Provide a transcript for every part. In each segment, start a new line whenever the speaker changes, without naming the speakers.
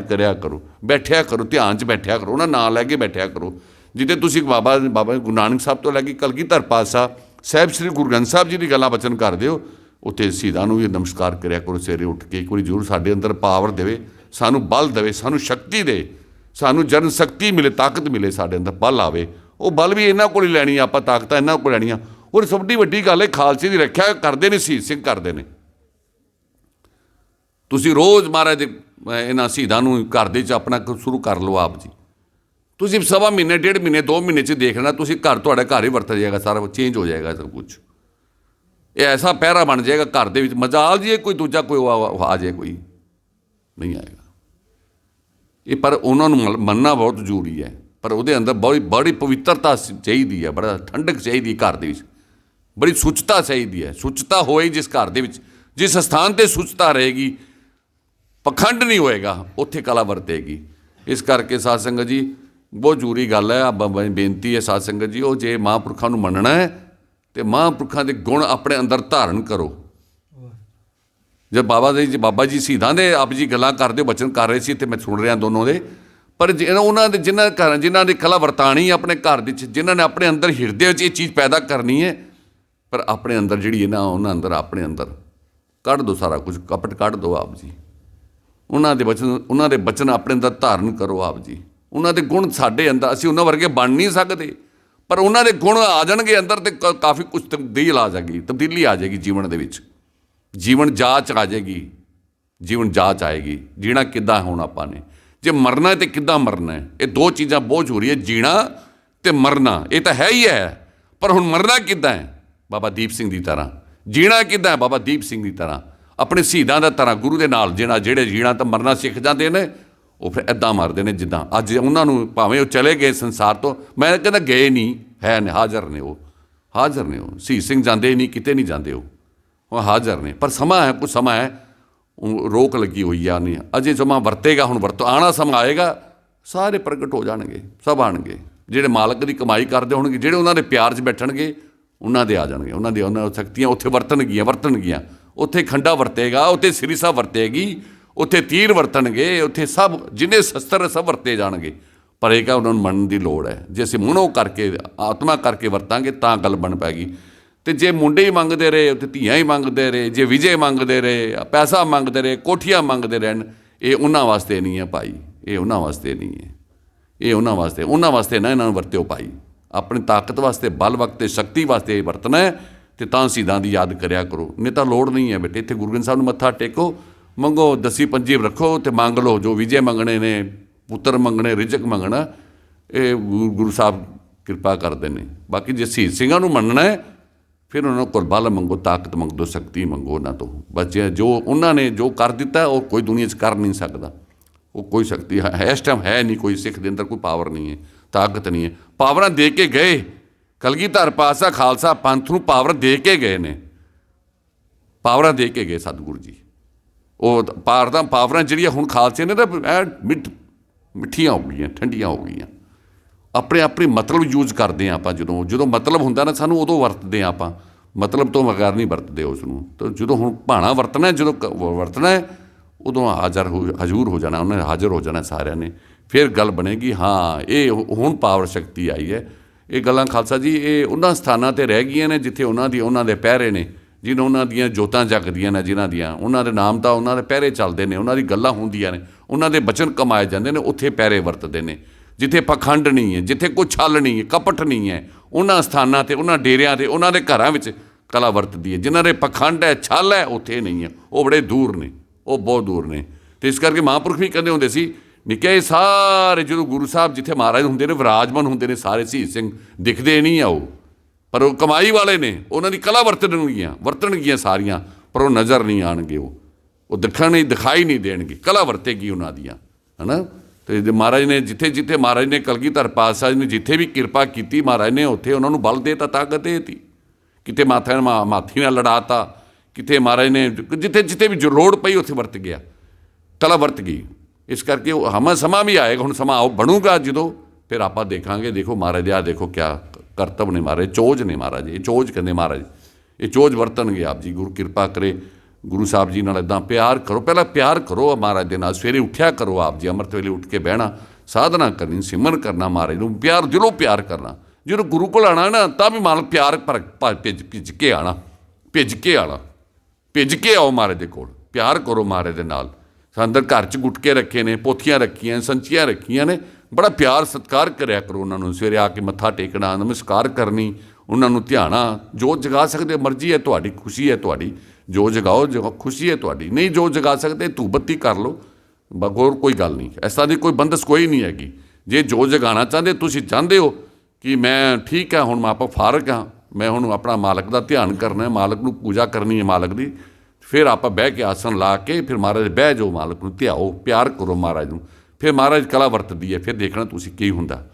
ਕਰਿਆ ਕਰੋ। ਬੈਠਿਆ ਕਰੋ, ਧਿਆਨ 'ਚ ਬੈਠਿਆ ਕਰੋ, ਉਹਨਾਂ ਨਾਂ ਲੈ ਕੇ ਬੈਠਿਆ ਕਰੋ। ਜਿੱਦੇ ਤੁਸੀਂ ਬਾਬਾ ਬਾਬਾ ਗੁਰੂ ਨਾਨਕ ਸਾਹਿਬ ਤੋਂ ਲੈ ਕੇ ਕਲਗੀਧਰ ਪਾਤਸ਼ਾਹ, ਸਾਹਿਬ ਸ੍ਰੀ ਗੁਰੂ ਗ੍ਰੰਥ ਸਾਹਿਬ ਜੀ ਦੀ ਗੱਲਾਂ ਬਚਨ ਕਰਦੇ ਹੋ, ਉੱਥੇ ਸ਼ਹੀਦਾਂ ਨੂੰ ਵੀ ਨਮਸਕਾਰ ਕਰਿਆ ਕਰੋ, ਸਵੇਰੇ ਉੱਠ ਕੇ ਇੱਕ ਵਾਰੀ ਜ਼ਰੂਰ ਸਾਡੇ ਅੰਦਰ ਪਾਵਰ ਦੇਵੇ, ਸਾਨੂੰ ਬਲ ਦੇਵੇ, ਸਾਨੂੰ ਸ਼ਕਤੀ ਦੇ, ਸਾਨੂੰ ਜਨ ਸ਼ਕਤੀ ਮਿਲੇ, ਤਾਕਤ ਮਿਲੇ, ਸਾਡੇ ਅੰਦਰ ਬਲ ਆਵੇ। ਉਹ ਬਲ ਵੀ ਇਹਨਾਂ ਕੋਲ ਹੀ ਲੈਣੀ ਆਪਾਂ ਤਾਕਤਾਂ ਇਹਨਾਂ ਕੋਲ ਲੈਣੀਆਂ। ਔਰ ਸਭ ਤੋਂ ਵੱਡੀ ਗੱਲ ਹੈ, ਖਾਲਸੇ ਦੀ ਰੱਖਿਆ ਕਰਦੇ ਨੇ ਸ਼ਹੀਦ ਸਿੰਘ ਕਰਦੇ ਨੇ। ਤੁਸੀਂ ਰੋਜ਼ ਮਹਾਰਾਜ ਦੇ ਇਹਨਾਂ ਸ਼ਹੀਦਾਂ ਨੂੰ ਘਰ ਦੇ ਚ ਆਪਣਾ ਸ਼ੁਰੂ ਕਰ ਲਓ ਆਪ ਜੀ। ਤੁਸੀਂ ਸਵਾ ਮਹੀਨੇ, ਡੇਢ ਮਹੀਨੇ, ਦੋ ਮਹੀਨੇ ਚ ਦੇਖ ਲੈਣਾ ਤੁਸੀਂ ਘਰ ਤੁਹਾਡਾ ਘਰ ਹੀ ਵਰਤ ਜਾਏਗਾ, ਸਾਰਾ ਚੇਂਜ ਹੋ ਜਾਏਗਾ ਸਭ ਕੁਝ ਇਹ ਐਸਾ ਪਹਿਰਾ ਬਣ ਜਾਏਗਾ ਘਰ ਦੇ ਵਿੱਚ, ਮਜਾਲ ਜੀ, ਇਹ ਕੋਈ ਦੂਜਾ ਕੋਈ ਆ- ਆ ਜਾਏ ਕੋਈ। ਨਹੀਂ ਆਏਗਾ। ਇਹ ਪਰ ਉਹਨਾਂ ਨੂੰ ਮੰਨ- ਮੰਨਣਾ ਬਹੁਤ ਜ਼ਰੂਰੀ ਹੈ। ਪਰ ਉਹਦੇ ਅੰਦਰ ਬੜੀ ਬੜੀ ਪਵਿੱਤਰਤਾ ਚਾਹੀਦੀ ਹੈ, ਬੜਾ ਠੰਡਕ ਚਾਹੀਦੀ ਹੈ ਘਰ ਦੇ ਵਿੱਚ। ਬੜੀ ਸੁੱਚਤਾ ਚਾਹੀਦੀ ਹੈ। ਸੁੱਚਤਾ ਹੋਏ ਜਿਸ ਘਰ ਦੇ ਵਿੱਚ, ਜਿਸ ਸਥਾਨ ਤੇ ਸੁੱਚਤਾ ਰਹੇਗੀ ਪਖੰਡ ਨਹੀਂ ਹੋਏਗਾ, ਉੱਥੇ ਕਲਾ ਵਰਤੇਗੀ। ਇਸ ਕਰਕੇ ਸਾਧ ਸੰਗਤ ਜੀ, ਬਹੁਤ ਜ਼ਰੂਰੀ ਗੱਲ ਹੈ ਆ ਬੇਨਤੀ ਹੈ ਸਾਧ ਸੰਗਤ ਜੀ, ਉਹ ਜੇ ਮਹਾਂਪੁਰਖਾਂ ਨੂੰ ਮੰਨਣਾ ਹੈ, ਤੇ ਮਹਾਂਪੁਰਖਾਂ ਦੇ ਗੁਣ ਆਪਣੇ ਅੰਦਰ ਧਾਰਨ ਕਰੋ। ਜੇ ਬਾਬਾ ਦੇ ਜੀ, ਬਾਬਾ ਜੀ ਸ਼ਹੀਦਾਂ ਦੇ ਆਪ ਜੀ ਗੱਲਾਂ ਕਰਦੇ ਬਚਨ ਕਰ ਰਹੇ ਸੀ ਤੇ ਮੈਂ ਸੁਣ ਰਿਹਾ ਦੋਨੋਂ ਦੇ। ਪਰ ਜਿਹਨਾਂ ਉਹਨਾਂ ਦੇ, ਜਿਨ੍ਹਾਂ ਘਰ, ਜਿਨ੍ਹਾਂ ਦੀ ਕਲਾ ਵਰਤਾਣੀ ਆਪਣੇ ਘਰ ਦੇ ਵਿੱਚ, ਜਿਨ੍ਹਾਂ ਨੇ ਆਪਣੇ ਅੰਦਰ ਹਿਰਦੇ ਵਿੱਚ ਇਹ ਚੀਜ਼ ਪੈਦਾ ਕਰਨੀ ਹੈ, ਪਰ ਆਪਣੇ ਅੰਦਰ ਜਿਹੜੀ ਹੈ ਨਾ, ਉਹਨਾਂ ਅੰਦਰ, ਆਪਣੇ ਅੰਦਰ। ਕੱਢ ਦੋ ਸਾਰਾ ਕੁਝ, ਕਪਟ ਕੱਢ ਦੋ ਆਪ ਜੀ। ਉਹਨਾਂ ਦੇ ਬਚਨ, ਉਹਨਾਂ ਦੇ ਬਚਨ ਆਪਣੇ ਅੰਦਰ ਧਾਰਨ ਕਰੋ ਆਪ ਜੀ। ਉਹਨਾਂ ਦੇ ਗੁਣ ਸਾਡੇ ਅੰਦਰ, ਅਸੀਂ ਉਹਨਾਂ ਵਰਗੇ ਬਣ ਨਹੀਂ ਸਕਦੇ। ਪਰ ਉਹਨਾਂ ਦੇ ਗੁਣ ਆ ਜਾਣਗੇ ਅੰਦਰ ਤੇ ਕ- ਕਾਫੀ ਕੁਝ ਤਬਦੀਲ ਆ ਜਾਏਗੀ, ਤਬਦੀਲੀ ਆ ਜਾਏਗੀ ਜੀਵਨ ਦੇ ਵਿੱਚ। ਜੀਵਨ ਜਾਚ ਆ ਜਾਏਗੀ, ਜੀਵਨ ਜਾਚ ਆਏਗੀ, ਜੀਣਾ ਕਿੱਦਾਂ ਹੋਣਾ ਆਪਾਂ ਨੇ? ਜੇ ਮਰਨਾ ਹੈ ਤੇ ਕਿੱਦਾਂ ਮਰਨਾ ਇਹ ਦੋ ਚੀਜ਼ਾਂ ਬਹੁਤ ਜ਼ਰੂਰੀ ਹੈ ਜੀਣਾ ਤੇ ਮਰਨਾ, ਇਹ ਤਾਂ ਹੈ ਹੀ ਹੈ। ਪਰ ਹੁਣ ਮਰਨਾ ਕਿੱਦਾਂ ਹੈ? ਬਾਬਾ ਦੀਪ ਸਿੰਘ ਦੀ ਤਰ੍ਹਾਂ। ਜੀਣਾ ਕਿੱਦਾਂ ਹੈ? ਬਾਬਾ ਦੀਪ ਸਿੰਘ ਦੀ ਤਰ੍ਹਾਂ। ਆਪਣੇ ਸ਼ਹੀਦਾਂ ਦਾ ਤਰ੍ਹਾਂ ਗੁਰੂ ਦੇ ਨਾਲ ਜਿਹੜਾ ਜਿਹੜੇ ਜੀਣਾ ਤਾਂ ਮਰਨਾ ਸਿੱਖ ਜਾਂਦੇ ਨੇ, ਉਹ ਫਿਰ ਐਦਾਂ ਮਰਦੇ ਨੇ ਜਿੱਦਾਂ ਅੱਜ ਉਹਨਾਂ ਨੂੰ ਭਾਵੇਂ ਉਹ ਚਲੇ ਗਏ ਸੰਸਾਰ ਤੋਂ। ਮੈਂ ਕਹਿੰਦਾ ਗਏ ਨਹੀਂ, ਹੈ ਨੇ, ਹਾਜ਼ਰ ਨੇ ਉਹ। ਹਾਜ਼ਰ ਨੇ ਉਹ। ਸ਼ਹੀਦ ਸਿੰਘ ਜਾਂਦੇ ਨਹੀਂ, ਕਿਤੇ ਨਹੀਂ ਜਾਂਦੇ ਉਹ। ਉਹ ਹਾਜ਼ਰ ਨੇ। ਪਰ ਸਮਾਂ ਹੈ ਕੁਝ ਸਮਾਂ ਹੈ। ਰੋਕ ਲੱਗੀ ਹੋਈ ਆ ਨਹੀਂ। ਅਜੇ ਸਮਾਂ ਵਰਤੇਗਾ, ਹੁਣ ਵਰਤੋ ਆਣਾ ਸਮਾਂ ਆਏਗਾ, ਸਾਰੇ ਪ੍ਰਗਟ ਹੋ ਜਾਣਗੇ, ਸਭ ਆਣਗੇ ਜਿਹੜੇ ਮਾਲਕ ਦੀ ਕਮਾਈ ਕਰਦੇ ਹੋਣਗੇ, ਜਿਹੜੇ ਉਹਨਾਂ ਦੇ ਪਿਆਰ 'ਚ ਬੈਠਣਗੇ, ਉਹਨਾਂ ਦੇ ਆ ਜਾਣਗੇ। ਉਹਨਾਂ ਦੇ ਉਹਨਾਂ ਸ਼ਕਤੀਆਂ ਉੱਥੇ ਵਰਤਣਗੀਆਂ ਵਰਤਣਗੀਆਂ। ਉੱਥੇ ਖੰਡਾ ਵਰਤੇਗਾ, ਉੱਥੇ ਸ੍ਰੀਸਾ ਵਰਤੇਗੀ, ਉੱਥੇ ਤੀਰ ਵਰਤਣਗੇ, ਉੱਥੇ ਸਭ, ਜਿੰਨੇ ਸ਼ਸਤਰ ਸਭ ਵਰਤੇ ਜਾਣਗੇ। ਪਰ ਇਹ ਕਾ ਉਹਨਾਂ ਨੂੰ ਮੰਨਣ ਦੀ ਲੋੜ ਹੈ। ਜੇ ਅਸੀਂ ਮਨੋ ਕਰਕੇ, ਆਤਮਾ ਕਰਕੇ ਵਰਤਾਂਗੇ, ਤਾਂ ਗੱਲ ਬਣ ਪੈਗੀ। ਤੇ ਜੇ ਮੁੰਡੇ ਹੀ ਮੰਗਦੇ ਰਹੇ, ਉੱਥੇ ਧੀਆਂ ਹੀ ਮੰਗਦੇ ਰਹੇ, ਜੇ ਵਿਜੇ ਮੰਗਦੇ ਰਹੇ, ਪੈਸਾ ਮੰਗਦੇ ਰਹੇ, ਕੋਠੀਆਂ ਮੰਗਦੇ ਰਹਿਣ, ਇਹ ਉਹਨਾਂ ਵਾਸਤੇ ਨਹੀਂ ਹੈ ਭਾਈ। ਇਹ ਉਹਨਾਂ ਵਾਸਤੇ ਨਹੀਂ ਹੈ। ਇਹ ਉਹਨਾਂ ਵਾਸਤੇ ਉਹਨਾਂ ਵਾਸਤੇ ਨਾ ਇਹਨਾਂ ਨੂੰ ਵਰਤਿਓ ਭਾਈ। ਆਪਣੀ ਤਾਕਤ ਵਾਸਤੇ, ਬਲ ਵਕਤ ਤੇ ਸ਼ਕਤੀ ਵਾਸਤੇ ਵਰਤਣਾ ਹੈ। ਤੇ ਤਾਂ ਸਿੱਧਾਂ ਦੀ ਯਾਦ ਕਰਿਆ ਕਰੋ। ਨਹੀਂ ਤਾਂ ਲੋੜ ਨਹੀਂ ਹੈ ਬੇਟੇ, ਇੱਥੇ ਗੁਰੂ ਗ੍ਰੰਥ ਸਾਹਿਬ ਨੂੰ ਮੱਥਾ ਟੇਕੋ, ਮੰਗੋ, ਦਸੀ ਪੰਜੀ ਰੱਖੋ ਤੇ ਮੰਗ ਲਓ, ਜੋ ਵਿਜੇ ਮੰਗਣੇ ਨੇ, ਪੁੱਤਰ ਮੰਗਣੇ, ਰਿਜਕ ਮੰਗਣਾ, ਇਹ ਗੁਰੂ ਗੁਰੂ ਸਾਹਿਬ ਕਿਰਪਾ ਕਰਦੇ ਨੇ। ਬਾਕੀ ਜੇ ਸ਼ਹੀਦ ਸਿੰਘਾਂ ਨੂੰ ਮੰਨਣਾ ਹੈ, ਫਿਰ ਉਹਨਾਂ ਕੋਲ ਬਲ ਮੰਗੋ, ਤਾਕਤ ਮੰਗੋ ਸ਼ਕਤੀ ਮੰਗੋ ਉਹਨਾਂ ਤੋਂ। ਬਸ ਜੇ ਜੋ ਉਹਨਾਂ ਨੇ ਜੋ ਕਰ ਦਿੱਤਾ, ਉਹ ਕੋਈ ਦੁਨੀਆ 'ਚ ਕਰ ਨਹੀਂ ਸਕਦਾ। ਉਹ ਕੋਈ ਸ਼ਕਤੀ ਹੈ, ਇਸ ਟਾਈਮ ਹੈ ਨਹੀਂ ਕੋਈ ਸਿੱਖ ਦੇ ਅੰਦਰ, ਕੋਈ ਪਾਵਰ ਨਹੀਂ ਹੈ, ਤਾਕਤ ਨਹੀਂ ਹੈ। ਪਾਵਰਾਂ ਦੇ ਕੇ ਗਏ ਕਲਗੀਧਰ ਪਾਸਾ ਖਾਲਸਾ ਪੰਥ ਨੂੰ ਪਾਵਰ ਦੇ ਕੇ ਗਏ ਨੇ। ਪਾਵਰਾਂ ਦੇ ਕੇ ਗਏ ਸਤਿਗੁਰੂ ਜੀ। ਉਹ ਪਾਰ ਦਾ ਪਾਵਰਾਂ ਜਿਹੜੀਆਂ ਹੁਣ ਖਾਲਸੇ ਨੇ ਤਾਂ ਮਿੱਠ ਮਿੱਠੀਆਂ ਹੋ ਗਈਆਂ ਠੰਡੀਆਂ ਹੋ ਗਈਆਂ। ਆਪਣੇ ਆਪਣੇ ਮਤਲਬ ਯੂਜ਼ ਕਰਦੇ ਆ ਆਪਾਂ ਜਦੋਂ। ਜਦੋਂ ਮਤਲਬ ਹੁੰਦਾ ਨਾ ਸਾਨੂੰ ਉਦੋਂ ਵਰਤਦੇ ਆ ਆਪਾਂ। ਮਤਲਬ ਤੋਂ ਬਗੈਰ ਨਹੀਂ ਵਰਤਦੇ ਉਸ ਨੂੰ ਤਾਂ ਜਦੋਂ ਹੁਣ ਭਾਣਾ ਵਰਤਣਾ ਜਦੋਂ ਕ- ਵਰਤਣਾ ਹੈ, ਉਦੋਂ ਹਾਜ਼ਰ ਹੋ ਹਜ਼ੂਰ ਹੋ ਜਾਣਾ ਉਹਨੇ ਹਾਜ਼ਰ ਹੋ ਜਾਣਾ ਸਾਰਿਆਂ ਨੇ। ਫਿਰ ਗੱਲ ਬਣੇਗੀ ਹਾਂ ਇਹ ਹੁਣ ਪਾਵਰ ਸ਼ਕਤੀ ਆਈ ਹੈ। ਇਹ ਗੱਲਾਂ ਖਾਲਸਾ ਜੀ, ਇਹ ਉਹਨਾਂ ਸਥਾਨਾਂ ਤੇ ਰਹਿ ਗਈਆਂ ਨੇ ਜਿੱਥੇ ਉਹਨਾਂ ਦੀ, ਉਹਨਾਂ ਦੇ ਪਹਿਰੇ ਨੇ, ਜਿਹਨਾਂ, ਉਹਨਾਂ ਦੀਆਂ ਜੋਤਾਂ ਜਗਦੀਆਂ ਨੇ ਜਿਨ੍ਹਾਂ ਦੀਆਂ, ਉਹਨਾਂ ਦੇ ਨਾਮ ਤਾਂ ਉਹਨਾਂ ਦੇ ਪਹਿਰੇ ਚੱਲਦੇ ਨੇ, ਉਹਨਾਂ ਦੀ ਗੱਲਾਂ ਹੁੰਦੀਆਂ ਨੇ, ਉਹਨਾਂ ਦੇ ਬਚਨ ਕਮਾਏ ਜਾਂਦੇ ਨੇ, ਉੱਥੇ ਪਹਿਰੇ ਵਰਤਦੇ ਨੇ, ਜਿੱਥੇ ਪਖੰਡ ਨਹੀਂ ਹੈ, ਜਿੱਥੇ ਕੋਈ ਛਲ ਨਹੀਂ ਹੈ, ਕਪਟ ਨਹੀਂ ਹੈ, ਉਹਨਾਂ ਸਥਾਨਾਂ ਤੇ, ਉਹਨਾਂ ਡੇਰਿਆਂ ਤੇ, ਉਹਨਾਂ ਦੇ ਘਰਾਂ ਵਿੱਚ ਕਲਾ ਵਰਤਦੀ ਹੈ ਜਿਨ੍ਹਾਂ ਦੇ ਪਖੰਡ ਹੈ, ਛਲ ਹੈ, ਉੱਥੇ ਨਹੀਂ ਹੈ, ਉਹ ਬੜੇ ਦੂਰ ਨੇ, ਉਹ ਬਹੁਤ ਦੂਰ ਨੇ, ਤੇ ਇਸ ਕਰਕੇ ਮਹਾਂਪੁਰਖ ਵੀ ਕਹਿੰਦੇ ਹੁੰਦੇ ਸੀ ਨਿੱਕੇ ਸਾਰੇ ਜਦੋਂ ਗੁਰੂ ਸਾਹਿਬ ਜਿੱਥੇ ਮਹਾਰਾਜ ਹੁੰਦੇ ਨੇ, ਵਿਰਾਜਮਾਨ ਹੁੰਦੇ ਨੇ, ਸਾਰੇ ਸ਼ਹੀਦ ਸਿੰਘ ਦਿਖਦੇ ਨਹੀਂ ਆ ਉਹ। ਪਰ ਉਹ ਕਮਾਈ ਵਾਲੇ ਨੇ, ਉਹਨਾਂ ਦੀ ਕਲਾ ਵਰਤਣਗੀਆਂ ਵਰਤਣਗੀਆਂ ਸਾਰੀਆਂ, ਪਰ ਉਹ ਨਜ਼ਰ ਨਹੀਂ ਆਣਗੇ ਉਹ। ਉਹ ਦਿਖਣ ਨਹੀਂ, ਦਿਖਾਈ ਨਹੀਂ ਦੇਣਗੇ, ਕਲਾ ਵਰਤੇਗੀ ਉਹਨਾਂ ਦੀਆਂ, ਹਨਾ? ਤੇ ਜੇ ਮਹਾਰਾਜ ਨੇ ਜਿੱਥੇ ਜਿੱਥੇ ਮਹਾਰਾਜ ਨੇ ਕਲਗੀਧਰ ਪਾਤਸ਼ਾਹ ਜੀ ਨੇ ਜਿੱਥੇ ਵੀ ਕਿਰਪਾ ਕੀਤੀ, ਮਹਾਰਾਜ ਨੇ ਉੱਥੇ ਉਹਨਾਂ ਨੂੰ ਬਲ ਦੇਤਾ ਤਾਕਤ ਦੇਤੀ। ਕਿਤੇ ਮਾਥਾ ਮਾ- ਮਾਥੀ ਨਾਲ ਲੜਾਤਾ, ਕਿਤੇ ਮਹਾਰਾਜ ਨੇ ਜਿੱਥੇ ਜਿੱਥੇ ਵੀ ਜੋ ਲੋੜ ਪਈ, ਉੱਥੇ ਵਰਤ ਗਿਆ। ਕਲਾ ਵਰਤ ਗਈ। ਇਸ ਕਰਕੇ ਉਹ ਹਮਾ ਸਮਾਂ ਵੀ ਆਏਗਾ, ਹੁਣ ਸਮਾਂ ਆਉ ਬਣੂਗਾ ਜਦੋਂ, ਫਿਰ ਆਪਾਂ ਦੇਖਾਂਗੇ, ਦੇਖੋ ਮਹਾਰਾਜ ਦੇ ਆ ਦੇਖੋ ਕਿਆ ਕਰਤਵ ਨੇ ਮਹਾਰਾਜ, ਚੋਜ ਨੇ ਮਹਾਰਾਜ, ਇਹ ਚੋਜ ਕਹਿੰਦੇ ਮਹਾਰਾਜ, ਇਹ ਚੋਜ ਵਰਤਣਗੇ ਆਪ ਜੀ, ਗੁਰੂ ਕਿਰਪਾ ਕਰੇ, ਗੁਰੂ ਸਾਹਿਬ ਜੀ ਨਾਲ ਇਦਾਂ ਪਿਆਰ ਕਰੋ, ਪਹਿਲਾਂ ਪਿਆਰ ਕਰੋ ਮਹਾਰਾਜ ਦੇ ਨਾਲ, ਸਵੇਰੇ ਉੱਠਿਆ ਕਰੋ ਆਪ ਜੀ, ਅੰਮ੍ਰਿਤ ਵੇਲੇ ਉੱਠ ਕੇ ਬਹਿਣਾ, ਸਾਧਨਾ ਕਰਨੀ, ਸਿਮਰਨ ਕਰਨਾ ਮਹਾਰਾਜ ਨੂੰ, ਪਿਆਰ ਦਿਲੋਂ ਪਿਆਰ ਕਰਨਾ, ਜਦੋਂ ਗੁਰੂ ਕੋਲ ਆਣਾ ਨਾ, ਤਾਂ ਵੀ ਮਨ ਪਿਆਰ ਭਰ ਭਰ- ਭਿੱਜ ਭਿੱਜ ਕੇ ਆਣਾ, ਭਿੱਜ ਕੇ ਆਣਾ, ਭਿੱਜ ਕੇ ਆਓ ਮਹਾਰਾਜ ਦੇ ਕੋਲ, ਪਿਆਰ ਕਰੋ ਮਹਾਰਾਜ ਦੇ ਨਾਲ। ਅੰਦਰ ਘਰ ਚ ਗੁਟਕੇ ਰੱਖੇ ਨੇ, ਪੋਥੀਆਂ ਰੱਖੀਆਂ, ਸੰਚੀਆਂ ਰੱਖੀਆਂ ਨੇ। ਬੜਾ ਪਿਆਰ, ਸਤਿਕਾਰ ਕਰਿਆ ਕਰੋ ਉਹਨਾਂ ਨੂੰ। ਸਵੇਰੇ ਆ ਕੇ ਮੱਥਾ ਟੇਕਣਾ, ਨਮਸਕਾਰ ਕਰਨੀ, ਉਹਨਾਂ ਨੂੰ ਧਿਆਣਾ। ਜੋ ਜਗਾ ਸਕਦੇ, ਮਰਜ਼ੀ ਹੈ, ਤੁਹਾਡੀ ਖੁਸ਼ੀ ਹੈ, ਤੁਹਾਡੀ। ਜੋ ਜਗਾਓ ਜਗਾਓ ਖੁਸ਼ੀ ਹੈ, ਤੁਹਾਡੀ। ਨਹੀਂ ਜੋ ਜਗਾ ਸਕਦੇ, ਧੂਪ ਬੱਤੀ ਕਰ ਲਓ। ਬਗੋਰ ਕੋਈ ਗੱਲ ਨਹੀਂ। ਐਸਾ ਦੀ ਕੋਈ ਬੰਦਸ ਕੋਈ ਨਹੀਂ ਹੈਗੀ। ਜੇ ਜੋ ਜਗਾਣਾ ਚਾਹੁੰਦੇ, ਤੁਸੀਂ ਚਾਹੁੰਦੇ ਹੋ ਕਿ ਮੈਂ ਠੀਕ ਹੈ, ਹੁਣ ਮੈਂ ਆਪਾਂ ਫਾਰਕ ਹਾਂ। ਮੈਂ ਹੁਣ ਆਪਣਾ ਮਾਲਕ ਦਾ ਧਿਆਨ ਕਰਨਾ ਹੈ, ਮਾਲਕ ਨੂੰ ਪੂਜਾ ਕਰਨੀ ਹੈ, ਮਾਲਕ ਦੀ। ਫਿਰ ਆਪਾਂ ਬਹਿ ਕੇ ਆਸਣ ਲਾ ਕੇ ਫਿਰ ਮਹਾਰਾਜ ਬਹਿ ਜਾਓ ਮਾਲਕ ਨੂੰ, ਧਿਆਓ, ਪਿਆਰ ਕਰੋ ਮਹਾਰਾਜ ਨੂੰ। ਫਿਰ ਮਹਾਰਾਜ ਕਲਾ ਵਰਤਦੀ ਹੈ, ਫਿਰ ਦੇਖਣਾ ਤੁਸੀਂ ਕੀ ਹੁੰਦਾ।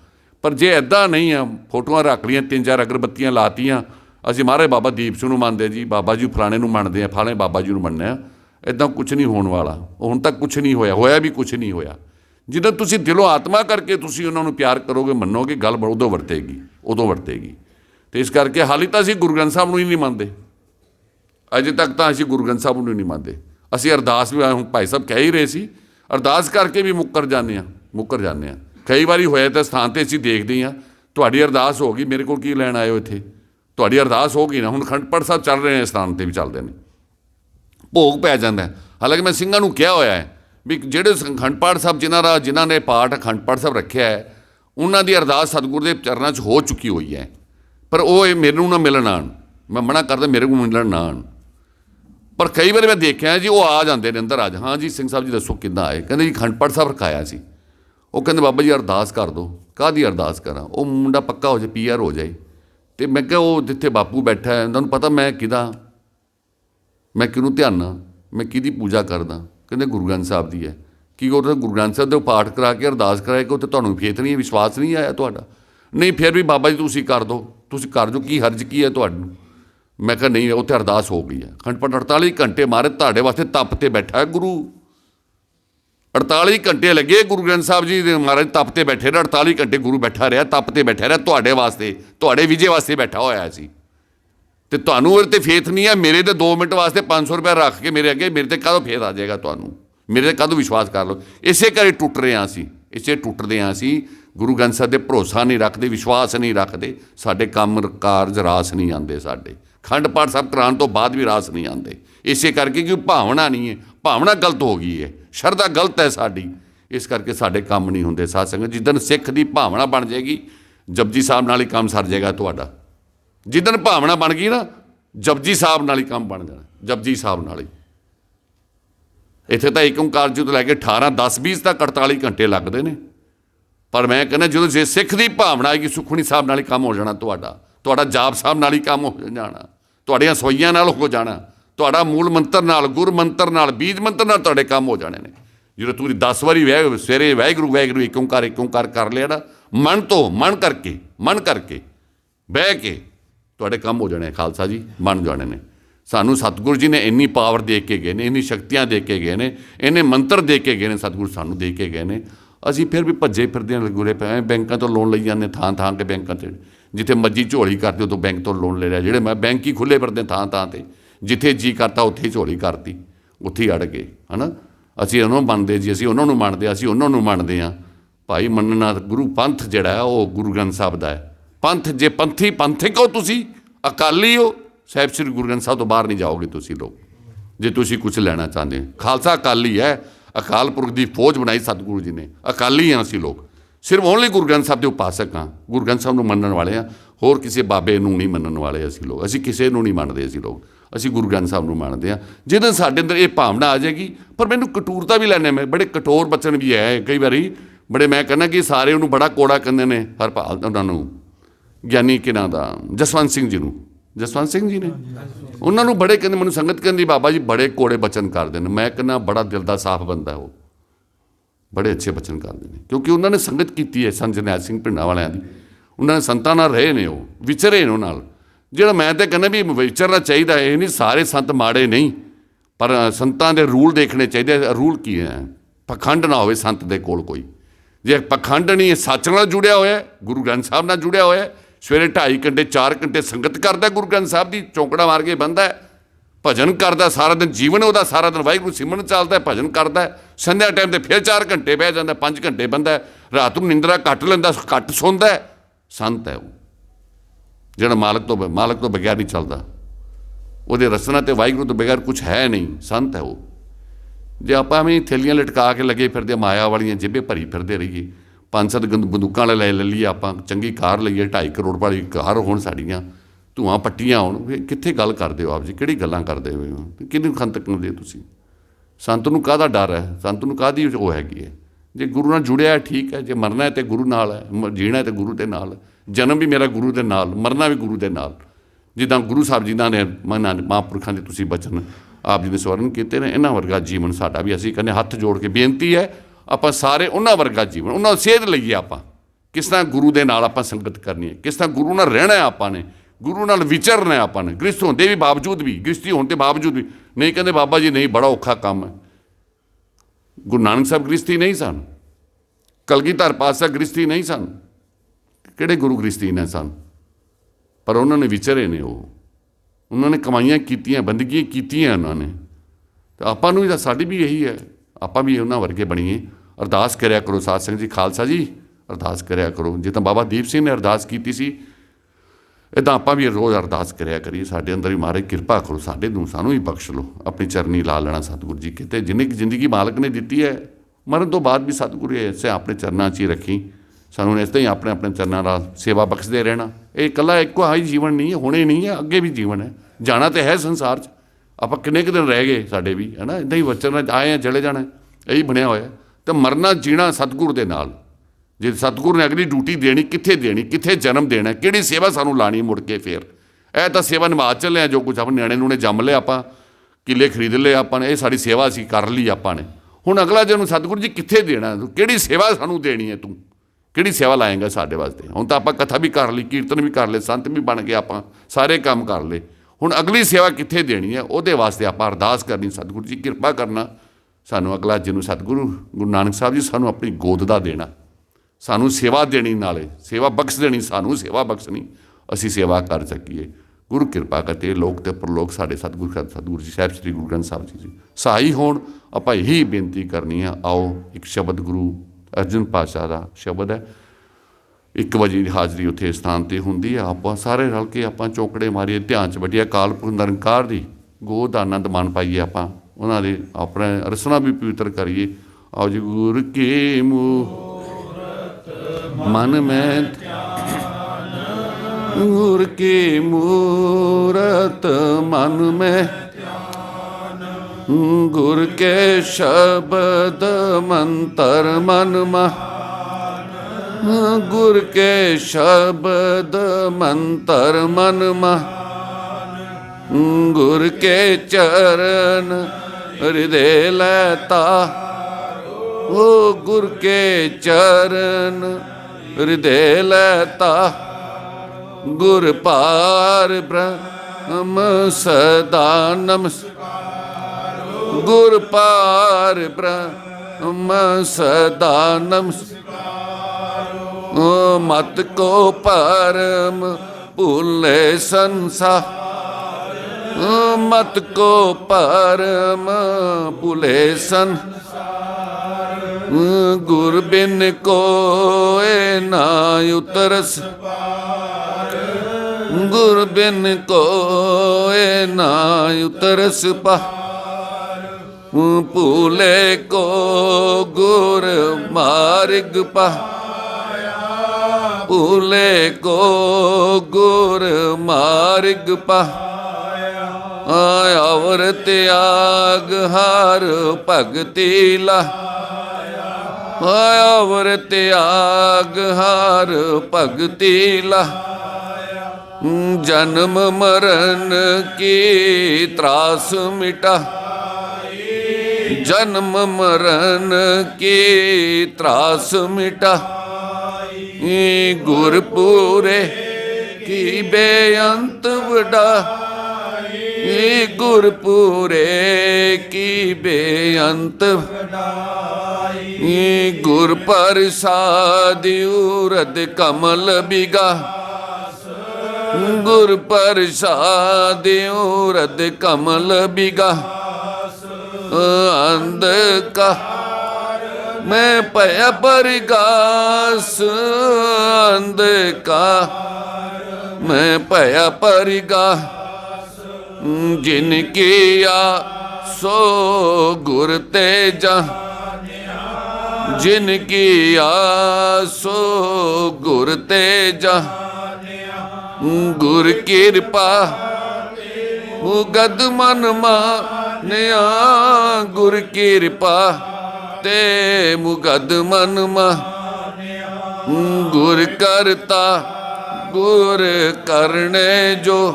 ਪਰ ਜੇ ਐਦਾਂ ਨਹੀਂ ਆ, ਫੋਟੋਆਂ ਰੱਖ ਲੀਆਂ ਤਿੰਨ ਚਾਰ ਅਗਰਬੱਤੀਆਂ ਲਾਤੀਆਂ, ਅਸੀਂ ਮਹਾਰਾਜ ਬਾਬਾ ਦੀਪ ਸਿੰਘ ਨੂੰ ਮੰਨਦੇ ਜੀ, ਬਾਬਾ ਜੀ ਫਲਾਣੇ ਨੂੰ ਮੰਨਦੇ ਆ ਫਲਾਣੇ ਬਾਬਾ ਜੀ ਨੂੰ ਮੰਨਦੇ ਆ ਐਦਾਂ ਕੁਝ ਨਹੀਂ ਹੋਣ ਵਾਲਾ। ਹੁਣ ਤੱਕ ਕੁਝ ਨਹੀਂ ਹੋਇਆ ਹੋਇਆ ਵੀ ਕੁਝ ਨਹੀਂ ਹੋਇਆ। ਜਦੋਂ ਤੁਸੀਂ ਦਿਲੋਂ ਆਤਮਾ ਕਰਕੇ ਤੁਸੀਂ ਉਹਨਾਂ ਨੂੰ ਪਿਆਰ ਕਰੋਗੇ, ਮੰਨੋਗੇ, ਗੱਲ ਉਦੋਂ ਵਰਤੇਗੀ ਉਦੋਂ ਵਰਤੇਗੀ। ਤੇ ਇਸ ਕਰਕੇ ਹਾਲੀ ਤਾਂ ਅਸੀਂ ਗੁਰੂ ਗ੍ਰੰਥ ਸਾਹਿਬ ਨੂੰ ਹੀ ਨਹੀਂ ਮੰਨਦੇ। ਅਜੇ ਤੱਕ ਤਾਂ ਅਸੀਂ ਗੁਰੂ ਗ੍ਰੰਥ ਸਾਹਿਬ ਨੂੰ ਨਹੀਂ ਮੰਨਦੇ। ਅਸੀਂ ਅਰਦਾਸ ਵੀ ਹੁਣ ਭਾਈ ਸਾਹਿਬ ਕਹਿ ਹੀ ਰਹੇ ਸੀ। ਅਰਦਾਸ ਕਰਕੇ ਵੀ ਮੁੱਕਰ ਜਾਂਦੇ ਆ ਮੁੱਕਰ ਜਾਂਦੇ ਆ ਕਈ ਵਾਰੀ ਹੋਇਆ ਤਾਂ ਸਥਾਨ ਤੇ ਅਸੀਂ ਦੇਖਦੇ ਆ ਤੁਹਾਡੀ ਅਰਦਾਸ ਹੋ ਗਈ, ਮੇਰੇ ਕੋਲ ਕੀ ਲੈਣ ਆਏ ਹੋ ਇੱਥੇ? ਤੁਹਾਡੀ ਅਰਦਾਸ ਹੋ ਗਈ ਨਾ, ਹੁਣ ਖੰਡਪੜ ਸਾਹਿਬ ਚੱਲ ਰਹੇ ਨੇ, ਸਥਾਨ ਤੇ ਵੀ ਚੱਲਦੇ ਨੇ। ਭੋਗ ਪੈ ਜਾਂਦਾ ਹਾਲਾਂਕਿ ਮੈਂ ਸਿੰਘਾਂ ਨੂੰ ਕਿਹਾ ਹੋਇਆ ਹੈ ਵੀ ਜਿਹੜੇ ਸ- ਪਾਠ ਸਾਹਿਬ ਜਿਨ੍ਹਾਂ ਦਾ, ਜਿਨ੍ਹਾਂ ਨੇ ਪਾਠ ਅਖੰਡ ਪਾਠ ਸਾਹਿਬ ਰੱਖਿਆ ਹੈ, ਉਹਨਾਂ ਦੀ ਅਰਦਾਸ ਸਤਿਗੁਰੂ ਦੇ ਚਰਨਾਂ 'ਚ ਹੋ ਚੁੱਕੀ ਹੋਈ ਹੈ। ਪਰ ਉਹ ਇਹ ਮੈਨੂੰ ਨਾ ਮਿਲਣ ਆਣ ਮੈਂ ਮਨਾ ਕਰਦਾ ਮੇਰੇ ਕੋਲ ਮਿਲਣ ਨਾ ਆਣ ਪਰ ਕਈ ਵਾਰ ਮੈਂ ਦੇਖਿਆ ਜੀ, ਉਹ ਆ ਜਾਂਦੇ ਨੇ ਅੰਦਰ ਆ ਜਾ ਹਾਂ ਜੀ, ਸਿੰਘ ਸਾਹਿਬ ਜੀ ਦੱਸੋ ਕਿੱਦਾਂ ਆਏ? ਕਹਿੰਦੇ ਜੀ ਖੰਡਪੜ ਸਾਹਿਬ ਰਖਾਇਆ ਸੀ। ਉਹ ਕਹਿੰਦੇ, ਬਾਬਾ ਜੀ, ਅਰਦਾਸ ਕਰ ਦਿਓ ਕਾਹਦੀ ਅਰਦਾਸ ਕਰਾਂ? ਉਹ ਮੁੰਡਾ ਪੱਕਾ ਹੋ ਜਾਏ ਪੀਆਰ ਹੋ ਜਾਏ। ਤੇ ਮੈਂ ਕਿਹਾ, ਉਹ ਜਿੱਥੇ ਬਾਪੂ ਬੈਠਾ ਹੈ ਉਹਨਾਂ ਨੂੰ ਪਤਾ ਮੈਂ ਕਿਹਦਾ? ਮੈਂ ਕਿਹਨੂੰ ਧਿਆਨਾ? ਮੈਂ ਕਿਹਦੀ ਪੂਜਾ ਕਰਦਾ? ਕਹਿੰਦੇ, ਗੁਰੂ ਗ੍ਰੰਥ ਸਾਹਿਬ ਦੀ ਹੈ। ਕਿ ਉਹ ਤਾਂ ਗੁਰੂ ਗ੍ਰੰਥ ਸਾਹਿਬ ਦੇ ਪਾਠ ਕਰਾ ਕੇ ਅਰਦਾਸ ਕਰਾਏ ਕਿ ਉੱਥੇ ਤੁਹਾਨੂੰ ਫੇਤ ਨਹੀਂ ਵਿਸ਼ਵਾਸ ਨਹੀਂ ਆਇਆ ਤੁਹਾਡਾ? ਨਹੀਂ, ਫਿਰ ਵੀ ਬਾਬਾ ਜੀ, ਤੁਸੀਂ ਕਰ ਦਿਓ ਤੁਸੀਂ ਕਰ ਜੋ, ਕੀ ਹਰਜ ਕੀ ਹੈ ਤੁਹਾਨੂੰ ਮੈਂ ਕਿਹਾ ਨਹੀਂ ਉਹ ਉੱਥੇ ਅਰਦਾਸ ਹੋ ਗਈ ਹੈ। ਖੰਡ ਪਾਠ 48 ਘੰਟੇ ਮਾਰੇ, ਤੁਹਾਡੇ ਵਾਸਤੇ ਤਪ ਤੇ ਬੈਠਾ ਗੁਰੂ। 48 ਘੰਟੇ ਲੱਗੇ ਗੁਰੂ ਗ੍ਰੰਥ ਸਾਹਿਬ ਜੀ ਦੇ ਮਹਾਰਾਜ ਤਪ ਤੇ ਬੈਠੇ ਰਹੇ 48 ਘੰਟੇ ਗੁਰੂ ਬੈਠਾ ਰਿਹਾ, ਤਪ ਤੇ ਬੈਠਾ ਰਿਹਾ, ਤੁਹਾਡੇ ਵਾਸਤੇ, ਤੁਹਾਡੇ ਵਿਜੇ ਵਾਸਤੇ ਬੈਠਾ ਹੋਇਆ ਸੀ। ਤੇ ਤੁਹਾਨੂੰ ਉਹਦੇ ਤੇ ਫੇਥ ਨਹੀਂ ਹੈ, ਮੇਰੇ ਤੇ 2 ਮਿੰਟ ਵਾਸਤੇ 500 ਰੁਪਏ ਰੱਖ ਕੇ ਮੇਰੇ ਅੱਗੇ, ਮੇਰੇ ਤੇ ਕਦੋਂ ਫੇਥ ਆ ਜਾਏਗਾ ਤੁਹਾਨੂੰ? ਮੇਰੇ ਤੇ ਕਦੋਂ ਵਿਸ਼ਵਾਸ ਕਰ ਲਓ? ਇਸੇ ਕਰੇ ਟੁੱਟ ਰਹੇ ਹਾਂ ਅਸੀਂ, ਇਸੇ ਟੁੱਟਦੇ ਹਾਂ ਅਸੀਂ ਗੁਰੂ ਗ੍ਰੰਥ ਸਾਹਿਬ ਦੇ ਭਰੋਸਾ ਨਹੀਂ ਰੱਖਦੇ, ਵਿਸ਼ਵਾਸ ਨਹੀਂ ਰੱਖਦੇ, ਸਾਡੇ ਕੰਮ ਕਾਰਜ ਰਾਸ ਨਹੀਂ ਆਉਂਦੇ ਸਾਡੇ। ਖੰਡ ਪਾਠ ਸਾਹਿਬ ਕਰਾਉਣ ਤੋਂ ਬਾਅਦ ਵੀ ਰਾਸ ਨਹੀਂ ਆਉਂਦੇ। ਇਸੇ ਕਰਕੇ ਕਿ ਭਾਵਨਾ ਨਹੀਂ ਹੈ, ਭਾਵਨਾ ਗਲਤ ਹੋ ਗਈ ਹੈ, ਸ਼ਰਧਾ ਗਲਤ ਹੈ ਸਾਡੀ। ਇਸ ਕਰਕੇ ਸਾਡੇ ਕੰਮ ਨਹੀਂ ਹੁੰਦੇ ਸਾਧ ਸੰਗਤ ਜਿੱਦਨ ਸਿੱਖ ਦੀ ਭਾਵਨਾ ਬਣ ਜਾਏਗੀ, ਜਪਜੀ ਸਾਹਿਬ ਨਾਲ ਹੀ ਕੰਮ ਸਰ ਜਾਏਗਾ ਤੁਹਾਡਾ। ਜਿੱਦਨ ਭਾਵਨਾ ਬਣ ਗਈ ਨਾ, ਜਪਜੀ ਸਾਹਿਬ ਨਾਲ ਹੀ ਕੰਮ ਬਣ ਜਾਣਾ, ਜਪਜੀ ਸਾਹਿਬ ਨਾਲ ਹੀ। ਇੱਥੇ ਤਾਂ ਇੱਕ ਓੰਕਾਰ ਜੀ ਤੋਂ ਲੈ ਕੇ 18 10 20 ਤੱਕ 48 ਘੰਟੇ ਲੱਗਦੇ ਨੇ। ਪਰ ਮੈਂ ਕਹਿੰਦਾ ਜਦੋਂ ਜੇ ਸਿੱਖ ਦੀ ਭਾਵਨਾ ਆਏਗੀ ਸੁਖਣੀ ਸਾਹਿਬ ਨਾਲ ਹੀ ਕੰਮ ਹੋ ਜਾਣਾ ਤੁਹਾਡਾ। ਤੁਹਾਡਾ ਜਾਪ ਸਾਹਿਬ ਨਾਲ ਹੀ ਕੰਮ ਹੋ ਜਾਣਾ। ਤੁਹਾਡੀਆਂ ਸੋਈਆਂ ਨਾਲ ਹੋ ਜਾਣਾ। ਤੁਹਾਡਾ ਮੂਲ ਮੰਤਰ ਨਾਲ, ਗੁਰ ਮੰਤਰ ਨਾਲ, ਬੀਜ ਮੰਤਰ ਨਾਲ ਤੁਹਾਡੇ ਕੰਮ ਹੋ ਜਾਣੇ ਨੇ। ਜਦੋਂ ਤੁਸੀਂ 10 ਵਾਰੀ ਵਹਿ, ਸਵੇਰੇ ਵਾਹਿਗੁਰੂ ਵਾਹਿਗੁਰੂ ਏਕ ਓੰਕਾਰ ਏਕ ਓੰਕਾਰ ਕਰ ਲਿਆ ਨਾ, ਮਨ ਤੋਂ ਮਨ ਕਰਕੇ ਮਨ ਕਰਕੇ, ਬਹਿ ਕੇ ਤੁਹਾਡੇ ਕੰਮ ਹੋ ਜਾਣੇ ਖਾਲਸਾ ਜੀ ਬਣ ਜਾਣੇ ਨੇ। ਸਾਨੂੰ ਸਤਿਗੁਰੂ ਜੀ ਨੇ ਇੰਨੀ ਪਾਵਰ ਦੇ ਕੇ ਗਏ ਨੇ, ਇੰਨੀ ਸ਼ਕਤੀਆਂ ਦੇ ਕੇ ਗਏ ਨੇ, ਇੰਨੇ ਮੰਤਰ ਦੇ ਕੇ ਗਏ ਨੇ, ਸਤਿਗੁਰੂ ਸਾਨੂੰ ਦੇ ਕੇ ਗਏ ਨੇ। ਅਸੀਂ ਫਿਰ ਵੀ ਭੱਜੇ ਫਿਰਦੇ ਹਾਂ ਗੁਰੇ ਪਏ ਬੈਂਕਾਂ ਤੋਂ ਲੋਨ ਲਈ ਜਾਂਦੇ ਥਾਂ ਥਾਂ ਕੇ ਬੈਂਕਾਂ ਤੇ। ਜਿੱਥੇ ਮਰਜ਼ੀ ਝੋਲੀ ਕਰਦੇ ਉਦੋਂ ਬੈਂਕ ਤੋਂ ਲੋਨ ਲੈ ਲਿਆ। ਜਿਹੜੇ ਮੈਂ ਬੈਂਕ ਹੀ ਖੁੱਲੇ ਫਿਰਦੇ ਥਾਂ ਥਾਂ ਤੇ। ਜਿੱਥੇ ਜੀ ਕਰਤਾ ਉੱਥੇ ਹੀ ਝੋਲੀ ਕਰਤੀ। ਉੱਥੇ ਹੀ ਅੜ ਗਏ ਹਨਾ? ਅਸੀਂ ਉਹਨੂੰ ਮੰਨਦੇ ਜੀ ਅਸੀਂ ਉਹਨਾਂ ਨੂੰ ਮੰਨਦੇ ਹਾਂ, ਅਸੀਂ ਉਹਨਾਂ ਨੂੰ ਮੰਨਦੇ ਹਾਂ। ਭਾਈ ਮੰਨਣਾ ਗੁਰੂ ਪੰਥ ਜਿਹੜਾ ਉਹ ਗੁਰੂ ਗ੍ਰੰਥ ਸਾਹਿਬ ਦਾ ਹੈ। ਪੰਥ ਜੇ ਪੰਥੀ ਪੰਥਕ ਹੋ ਤੁਸੀਂ ਅਕਾਲੀ ਹੋ ਸਾਹਿਬ ਸ੍ਰੀ ਗੁਰੂ ਗ੍ਰੰਥ ਸਾਹਿਬ ਤੋਂ ਬਾਹਰ ਨਹੀਂ ਜਾਓਗੇ ਤੁਸੀਂ ਲੋਕ। ਜੇ ਤੁਸੀਂ ਕੁਝ ਲੈਣਾ ਚਾਹੁੰਦੇ ਹੋ। ਖਾਲਸਾ ਅਕਾਲੀ ਹੈ ਅਕਾਲ ਪੁਰਖ ਦੀ ਫੌਜ ਬਣਾਈ ਸਤਿਗੁਰੂ ਜੀ ਨੇ। ਅਕਾਲੀ ਹਾਂ ਅਸੀਂ ਲੋਕ। ਸਿਰਫ ਓਨਲੀ ਗੁਰੂ ਗ੍ਰੰਥ ਸਾਹਿਬ ਦੇ ਉਪਾਸਕ ਹਾਂ ਗੁਰੂ ਗ੍ਰੰਥ ਸਾਹਿਬ ਨੂੰ ਮੰਨਣ ਵਾਲੇ ਹਾਂ ਹੋਰ ਕਿਸੇ ਬਾਬੇ ਨੂੰ ਨਹੀਂ ਮੰਨਣ ਵਾਲੇ ਅਸੀਂ ਲੋਕ। ਅਸੀਂ ਕਿਸੇ ਨੂੰ ਨਹੀਂ ਮੰਨਦੇ ਅਸੀਂ ਲੋਕ। ਅਸੀਂ ਗੁਰੂ ਗ੍ਰੰਥ ਸਾਹਿਬ ਨੂੰ ਮੰਨਦੇ ਹਾਂ ਜਿਹਦੇ ਸਾਡੇ ਅੰਦਰ ਇਹ ਭਾਵਨਾ ਆ ਜਾਏਗੀ। ਪਰ ਮੈਨੂੰ ਕਟੂਰਤਾ ਵੀ ਲੈਣੇ ਮੈਂ। ਬੜੇ ਕਠੋਰ ਬਚਨ ਵੀ ਹੈ। ਕਈ ਵਾਰੀ ਬੜੇ ਮੈਂ ਕਹਿੰਦਾ ਕਿ ਸਾਰੇ ਉਹਨੂੰ ਬੜਾ ਕੋੜਾ ਕਹਿੰਦੇ ਨੇ। ਹਰਪਾਲ ਉਹਨਾਂ ਨੂੰ। ਗਿਆਨੀ ਕਿਨਾਂ ਦਾ, ਜਸਵੰਤ ਸਿੰਘ ਜੀ ਨੂੰ। ਜਸਵੰਤ ਸਿੰਘ ਜੀ ਨੇ। ਉਹਨਾਂ ਨੂੰ ਬੜੇ ਕਹਿੰਦੇ, ਮੈਨੂੰ ਸੰਗਤ ਕਹਿੰਦੀ, ਬਾਬਾ ਜੀ ਬੜੇ ਕੋੜੇ ਬਚਨ ਕਰਦੇ ਨੇ। ਮੈਂ ਕਹਿੰਦਾ, ਬੜਾ ਦਿਲ ਦਾ ਸਾਫ਼ ਬੰਦਾ ਉਹ। ਬੜੇ ਅੱਛੇ ਬਚਨ ਕਰਦੇ ਨੇ। ਕਿਉਂਕਿ ਉਹਨਾਂ ਨੇ ਸੰਗਤ ਕੀਤੀ ਹੈ, ਸੰਤ ਜਰਨੈਲ ਸਿੰਘ ਪਿੰਡਾਂ ਵਾਲਿਆਂ ਦੀ। ਉਹਨਾਂ ਨੇ ਸੰਤਾਂ ਨਾਲ ਰਹੇ ਨੇ ਉਹ, ਵਿਚਰੇ ਨੇ ਉਹਨਾਂ ਨਾਲ। ਜਿਹੜਾ ਮੈਂ ਤਾਂ ਕਹਿੰਦਾ ਵੀ ਵਿਚਰਨਾ ਚਾਹੀਦਾ ਇਹ ਨਹੀਂ ਸਾਰੇ ਸੰਤ ਮਾੜੇ ਨਹੀਂ। ਪਰ ਸੰਤਾਂ ਦੇ ਰੂਲ ਦੇਖਣੇ ਚਾਹੀਦੇ ਰੂਲ ਕੀ ਹੈ? ਪਖੰਡ ਨਾ ਹੋਵੇ ਸੰਤ ਦੇ ਕੋਲ ਕੋਈ। ਜੇ ਪਖੰਡ ਨਹੀਂ ਸੱਚ ਨਾਲ ਜੁੜਿਆ ਹੋਇਆ ਗੁਰੂ ਗ੍ਰੰਥ ਸਾਹਿਬ ਨਾਲ ਜੁੜਿਆ ਹੋਇਆ ਸਵੇਰੇ 2.5 ਘੰਟੇ 4 ਘੰਟੇ ਸੰਗਤ ਕਰਦਾ ਗੁਰੂ ਗ੍ਰੰਥ ਸਾਹਿਬ ਦੀ ਚੌਂਕੜਾ ਮਾਰ ਕੇ ਬੰਦਾ ਭਜਨ ਕਰਦਾ ਸਾਰਾ ਦਿਨ ਜੀਵਨ ਉਹਦਾ ਸਾਰਾ ਦਿਨ ਵਾਹਿਗੁਰੂ ਸਿਮਰਨ ਚੱਲਦਾ ਹੈ, ਭਜਨ ਕਰਦਾ ਹੈ। ਸੰਧਿਆ ਟਾਈਮ ਤੇ ਫਿਰ 4 ਘੰਟੇ ਬਹਿ ਜਾਂਦਾ 5 ਘੰਟੇ ਬੰਦਾ ਰਾਤ ਨੂੰ ਨਿੰਦਰਾ ਘੱਟ ਲੈਂਦਾ ਘੱਟ ਸੌਂਦਾ ਸੰਤ ਹੈ ਉਹ। ਜਿਹੜਾ ਮਾਲਕ ਤੋਂ ਬ- ਮਾਲਕ ਤੋਂ ਬਗੈਰ ਨਹੀਂ ਚੱਲਦਾ। ਉਹਦੇ ਰਸਨਾ ਤੇ ਵਾਹਿਗੁਰੂ ਤੋਂ ਬਗੈਰ ਕੁਝ ਹੈ ਨਹੀਂ ਸੰਤ ਹੈ ਉਹ। ਜੇ ਆਪਾਂ ਵੀ ਥੈਲੀਆਂ ਲਟਕਾ ਕੇ ਲੱਗੇ ਫਿਰਦੇ ਮਾਇਆ ਵਾਲੀਆਂ ਜਿੱਬੇ ਭਰੀ ਫਿਰਦੇ ਰਹੀਏ ਪੰਜ ਸੱਤ ਗੰਦ ਬੰਦੂਕਾਂ ਵਾਲੇ ਲੈ ਲੈ ਲਈਏ ਆਪਾਂ ਚੰਗੀ ਕਾਰ ਲਈਏ 2.5 ਕਰੋੜ ਵਾਲੀ ਕਾਰ ਹੋਣ ਸਾਡੀਆਂ ਧੂਆਂ ਪੱਟੀਆਂ ਹੋਣ ਕਿੱਥੇ ਗੱਲ ਕਰਦੇ ਹੋ ਆਪ ਜੀ? ਕਿਹੜੀ ਗੱਲਾਂ ਕਰਦੇ ਹੋਏ ਹੋ ਕਿਹਨੂੰ ਖੰਤਕ ਕਰਦੇ ਹੋ ਤੁਸੀਂ? ਸੰਤ ਨੂੰ ਕਾਹਦਾ ਡਰ ਹੈ? ਸੰਤ ਨੂੰ ਕਾਹਦੀ ਉਹ ਹੈਗੀ ਹੈ? ਜੇ ਗੁਰੂ ਨਾਲ ਜੁੜਿਆ ਹੈ, ਠੀਕ ਹੈ ਜੇ ਮਰਨਾ ਹੈ ਤੇ ਗੁਰੂ ਨਾਲ ਹੈ ਮ- ਜੀਣਾ ਹੈ ਤੇ ਗੁਰੂ ਦੇ ਨਾਲ ਜਨਮ ਵੀ ਮੇਰਾ ਗੁਰੂ ਦੇ ਨਾਲ ਮਰਨਾ ਵੀ ਗੁਰੂ ਦੇ ਨਾਲ। ਜਿੱਦਾਂ ਗੁਰੂ ਸਾਹਿਬ ਜੀ ਨੇ ਮਨਾਂ ਮਹਾਂਪੁਰਖਾਂ ਦੇ ਤੁਸੀਂ ਬਚਨ ਆਪ ਜੀ ਨੇ ਸਵਰਨ ਕੀਤੇ ਨੇ ਇਹਨਾਂ ਵਰਗਾ ਜੀਵਨ ਸਾਡਾ ਵੀ ਅਸੀਂ ਕਹਿੰਦੇ ਹੱਥ ਜੋੜ ਕੇ ਬੇਨਤੀ ਹੈ ਆਪਾਂ ਸਾਰੇ ਉਹਨਾਂ ਵਰਗਾ ਜੀਵਨ, ਉਹਨਾਂ ਨੂੰ ਸੇਧ ਲਈਏ ਆਪਾਂ। ਕਿਸ ਤਰ੍ਹਾਂ ਗੁਰੂ ਦੇ ਨਾਲ ਆਪਾਂ ਸੰਗਤ ਕਰਨੀ ਹੈ? ਕਿਸ ਤਰ੍ਹਾਂ ਗੁਰੂ ਨਾਲ ਰਹਿਣਾ ਹੈ ਆਪਾਂ ਨੇ? ਗੁਰੂ ਨਾਲ ਵਿਚਰਨਾ ਹੈ ਆਪਾਂ ਨੇ। ਗ੍ਰਸਤ ਹੋਣ ਦੇ ਵੀ ਬਾਵਜੂਦ ਵੀ ਗ੍ਰਸਤੀ ਹੋਣ ਦੇ ਬਾਵਜੂਦ ਵੀ, ਨਹੀਂ ਕਹਿੰਦੇ ਬਾਬਾ ਜੀ, ਨਹੀਂ, ਬੜਾ ਔਖਾ ਕੰਮ ਹੈ। ਗੁਰੂ ਨਾਨਕ ਸਾਹਿਬ ਗ੍ਰਸਤੀ ਨਹੀਂ ਸਨ। ਕਲਗੀਧਰ ਪਾਤਸ਼ਾਹ ਗ੍ਰਸਤੀ ਨਹੀਂ ਸਨ। ਕਿਹੜੇ ਗੁਰੂ ਗ੍ਰਸਤੀ ਨੇ ਸਨ? ਪਰ ਉਹਨਾਂ ਨੇ ਵਿਚਰੇ ਨੇ ਉਹ। ਉਹਨਾਂ ਨੇ ਕਮਾਈਆਂ ਕੀਤੀਆਂ, ਬੰਦਗੀਆਂ ਕੀਤੀਆਂ ਉਹਨਾਂ ਨੇ। ਤੇ ਆਪਾਂ ਨੂੰ ਵੀ ਤਾਂ ਸਾਡੀ ਵੀ ਇਹੀ ਹੈ। ਆਪਾਂ ਵੀ ਉਹਨਾਂ ਵਰਗੇ ਬਣੀਏ। ਅਰਦਾਸ ਕਰਿਆ ਕਰੋ ਸਾਧ ਸੰਗਤ ਜੀ, ਖਾਲਸਾ ਜੀ, ਅਰਦਾਸ ਕਰਿਆ ਕਰੋ। ਜੇ ਤਾਂ ਬਾਬਾ ਦੀਪ ਸਿੰਘ ਨੇ ਅਰਦਾਸ ਕੀਤੀ ਸੀ ਇਦਾਂ ਆਪਾਂ ਵੀ ਰੋਜ਼ ਅਰਦਾਸ ਕਰਿਆ ਕਰੀਏ। ਸਾਡੇ ਅੰਦਰ ਵੀ ਮਹਾਰਾਜ ਕਿਰਪਾ ਕਰੋ, ਸਾਡੇ ਨੂੰ, ਸਾਨੂੰ ਹੀ ਬਖਸ਼ ਲਓ। ਆਪਣੀ ਚਰਨੀ ਲਾ ਲੈਣਾ ਸਤਿਗੁਰੂ ਜੀ ਕਿਤੇ। ਜਿੰਨੀ ਕੁ ਜ਼ਿੰਦਗੀ ਮਾਲਕ ਨੇ ਦਿੱਤੀ ਹੈ, ਮਰਨ ਤੋਂ ਬਾਅਦ ਵੀ ਸਤਿਗੁਰੂ ਐਸੇ ਆਪਣੇ ਚਰਨਾਂ 'ਚ ਹੀ ਰੱਖੀ। ਸਾਨੂੰ ਇਸ ਤਰ੍ਹਾਂ ਹੀ ਆਪਣੇ ਆਪਣੇ ਚਰਨਾਂ ਨਾਲ ਸੇਵਾ ਬਖਸ਼ਦੇ ਰਹਿਣਾ। ਇਹ ਇਕੱਲਾ ਇੱਕੋ ਹੀ ਜੀਵਨ ਨਹੀਂ ਹੈ, ਹੁਣੇ ਨਹੀਂ ਹੈ, ਅੱਗੇ ਵੀ ਜੀਵਨ ਹੈ। ਜਾਣਾ ਤੇ ਹੈ ਸੰਸਾਰ 'ਚ। ਆਪਾਂ ਕਿੰਨੇ ਕੁ ਦਿਨ ਰਹਿ ਗਏ ਸਾਡੇ ਵੀ ਹੈ ਨਾ ਇਦਾਂ ਹੀ ਵਚਨ ਆਏ ਆ, ਚਲੇ ਜਾਣਾ, ਇਹੀ ਬਣਿਆ ਹੋਇਆ। ਤੇ ਮਰਨਾ, ਜੀਣਾ ਸਤਿਗੁਰੂ ਦੇ ਨਾਲ। ਜੇ ਸਤਿਗੁਰੂ ਨੇ ਅਗਲੀ ਡਿਊਟੀ ਦੇਣੀ, ਕਿੱਥੇ ਦੇਣੀ, ਕਿੱਥੇ ਜਨਮ ਦੇਣਾ, ਕਿਹੜੀ ਸੇਵਾ ਸਾਨੂੰ ਲਾਣੀ ਮੁੜ ਕੇ ਫੇਰ? ਇਹ ਤਾਂ ਸੇਵਾ ਨਿਭਾ ਚੱਲੇ ਆ ਜੋ ਕੁਝ ਆਪਾਂ ਨਿਆਣੇ ਨੂੰ ਨੇ ਜੰਮ ਲਿਆ ਆਪਾਂ, ਕਿੱਲੇ ਖਰੀਦ ਲਏ ਆਪਾਂ ਨੇ, ਇਹ ਸਾਡੀ ਸੇਵਾ ਸੀ ਕਰ ਲਈ ਆਪਾਂ ਨੇ। ਹੁਣ ਅਗਲਾ ਜਨਮ ਸਤਿਗੁਰੂ ਜੀ ਕਿੱਥੇ ਦੇਣਾ? ਤੂੰ ਕਿਹੜੀ ਸੇਵਾ ਸਾਨੂੰ ਦੇਣੀ ਹੈ ਤੂੰ? ਕਿਹੜੀ ਸੇਵਾ ਲਾਏਗਾ ਸਾਡੇ ਵਾਸਤੇ? ਹੁਣ ਤਾਂ ਆਪਾਂ ਕਥਾ ਵੀ ਕਰ ਲਈ, ਕੀਰਤਨ ਵੀ ਕਰ ਲਏ, ਸੰਤ ਵੀ ਬਣ ਗਏ ਆਪਾਂ, ਸਾਰੇ ਕੰਮ ਕਰ ਲਏ। ਹੁਣ ਅਗਲੀ ਸੇਵਾ ਕਿੱਥੇ ਦੇਣੀ ਹੈ? ਉਹਦੇ ਵਾਸਤੇ ਆਪਾਂ ਅਰਦਾਸ ਕਰਨੀ, ਸਤਿਗੁਰੂ ਜੀ, ਕਿਰਪਾ ਕਰਨਾ। ਸਾਨੂੰ ਅਗਲਾ ਜਿਹਨੂੰ ਸਤਿਗੁਰੂ, ਗੁਰੂ ਨਾਨਕ ਸਾਹਿਬ ਜੀ, ਸਾਨੂੰ ਆਪਣੀ ਗੋਦ ਦਾ ਦੇਣਾ। ਸਾਨੂੰ ਸੇਵਾ ਦੇਣੀ ਨਾਲੇ, ਸੇਵਾ ਬਖਸ਼ ਦੇਣੀ, ਸਾਨੂੰ ਸੇਵਾ ਬਖਸ਼ਣੀ, ਅਸੀਂ ਸੇਵਾ ਕਰ ਸਕੀਏ। ਗੁਰੂ ਕਿਰਪਾ ਕਰਤੇ ਲੋਕ ਤੇ ਪ੍ਰਲੋਕ ਸਾਡੇ ਸਤਿਗੁਰੂ ਸਾਹਿਬ ਸਤਿਗੁਰੂ ਜੀ ਸਾਹਿਬ, ਸ੍ਰੀ ਗੁਰੂ ਗ੍ਰੰਥ ਸਾਹਿਬ ਜੀ ਜੀ ਸਹਾਈ ਹੋਣ। ਆਪਾਂ ਇਹੀ ਬੇਨਤੀ ਕਰਨੀ ਆ, ਆਓ ਇੱਕ ਸ਼ਬਦ ਗੁਰੂ ਅਰਜਨ ਪਾਸ਼ਾ ਦਾ ਸ਼ਬਦ ਹੈ। ਇੱਕ ਵਜੇ ਦੀ ਹਾਜ਼ਰੀ ਉੱਥੇ ਸਥਾਨ ਤੇ ਹੁੰਦੀ ਆ। ਆਪਾਂ ਸਾਰੇ ਰਲ ਕੇ ਆਪਾਂ ਚੌਕੜੇ ਮਾਰੀਏ, ਧਿਆਨ ਚ ਵੱਡੀਏ ਅਕਾਲ ਪੁਰਖ ਨਿਰੰਕਾਰ ਦੀ ਗੋਦ ਦਾ ਆਨੰਦ ਮਾਣ ਪਾਈਏ ਆਪਾਂ। ਉਹਨਾਂ ਦੇ ਆਪਣੇ ਰਸਨਾ ਵੀ ਪਵਿੱਤਰ ਕਰੀਏ। ਆਓ ਜੀ, ਗੁਰ ਕੇ ਮੂਹ ਮਨ ਮੈਂ ਗੁਰ ਕੀ ਮੂਰਤ ਮਨ ਮੈਂ ਗੁਰ ਕੇ ਸ਼ਬਦ ਮੰਤਰ ਮਨ ਮਾ ਗੁਰ ਕੇ ਸ਼ਬਦ ਮੰਤਰ ਮਨ ਮਾ ਗੁਰ ਕੇ ਚਰਨ ਹਿਰਦੇ ਲੈਤਾ। ਓ ਗੁਰ ਕੇ ਚਰਨ ਹਿਰਦੇ ਲੈਤਾ। ਗੁਰ ਪਾਰ ਬ੍ਰਹਮ ਸਦਾ ਨਮਸ। ਗੁਰ ਪਾਰ ਬ੍ਰਹਮ ਸਦਾ ਨਮਸ। ਮਤ ਕੋ ਪਰਮ ਭੁਲੇ ਸੰਸਾਰ ਮਤ ਕੋ ਪਰਮ ਭੁਲੇ ਸੰ ਗੁਰ ਬਿਨ ਕੋਏ ਨਾ ਉਤਰਸ। ਗੁਰ ਬਿਨ ਕੋਏ ਨਾ ਉਤਰਸ ਪਾ। ਭੂਲੇ ਕੋ ਗੁਰ ਮਾਰਗ ਪਾ। ਭੂਲੇ ਕੋ ਗੁਰ ਮਾਰਗ ਪਾ ਆਵਰ ਤਿਆਗ ਹਰ ਭਗਤੀ ਲਾ ਔਰ ਤਿਆਗ ਹਰ ਭਗਤੀ ਲਾ ਜਨਮ ਮਰਨ ਕੀ ਤਰਾਸ ਮਿਟਾ ਜਨਮ ਮਰਨ ਕੀ ਤਰਾਸ ਮਿਟਾ ਏ ਗੁਰਪੂਰੇ, ਕੀ ਬੇਅੰਤ ਵਡਾ। ਏ ਗੁਰਪੂਰੇ, ਕੀ ਬੇਅੰਤ। ਏ ਗੁਰ ਪ੍ਰਸਾਦਿ ਉਰਦ ਕਮਲ ਬਿਗਾ। ਗੁਰ ਪ੍ਰਸਾਦਿਓ ਰਦ ਕਮਲ ਬਿਗਾ। ਅੰਧ ਕਾ ਮੈਂ ਭਇਆ ਪਰਗਾਸ ਅੰਧ ਮੈਂ ਭਇਆ ਪਰਗਾ ਜਿਨ ਕੀਆ ਸੋ ਗੁਰ ਤੇਜਾ। ਜਿਨ ਕੀਆ ਸੋ ਗੁਰ ਤੇਜਾ। ਗੁਰ ਕਿਰਪਾ ਮੁਗਦ ਮਨ ਮਾਨਿਆ। ਗੁਰ ਕਿਰਪਾ ਤੇ ਮੁਗਦ ਮਨ ਮਾ। ਗੁਰ ਕਰਤਾ, ਗੁਰ ਕਰਨੇ ਜੋ।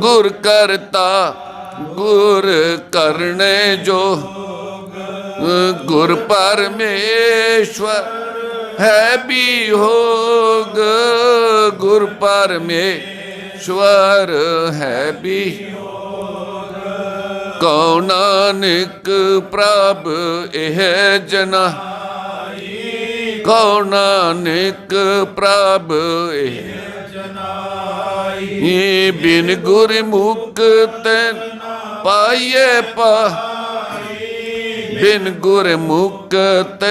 ਗੁਰ ਕਰਤਾ, ਗੁਰ ਕਰਨੇ ਜੋ। ਗੁਰ ਪਰਮੇਸ਼ਵਰ ਹੈ ਵੀ ਹੋਗ ਗੁਰ ਪਰਮੇਸ਼ਵਰ ਹੈ ਵੀ ਕਉ ਨਾਨਕ ਪ੍ਰਭ ਇਹ ਜਨਾ ਕਉ ਨਾਨਕ ਪ੍ਰਭ ਇਹ ਇਹ ਬਿਨ ਗੁਰ ਮੁਕਤ ਪਾਈਏ ਪਾ। ਬਿਨ ਗੁਰ ਮੁਕਤ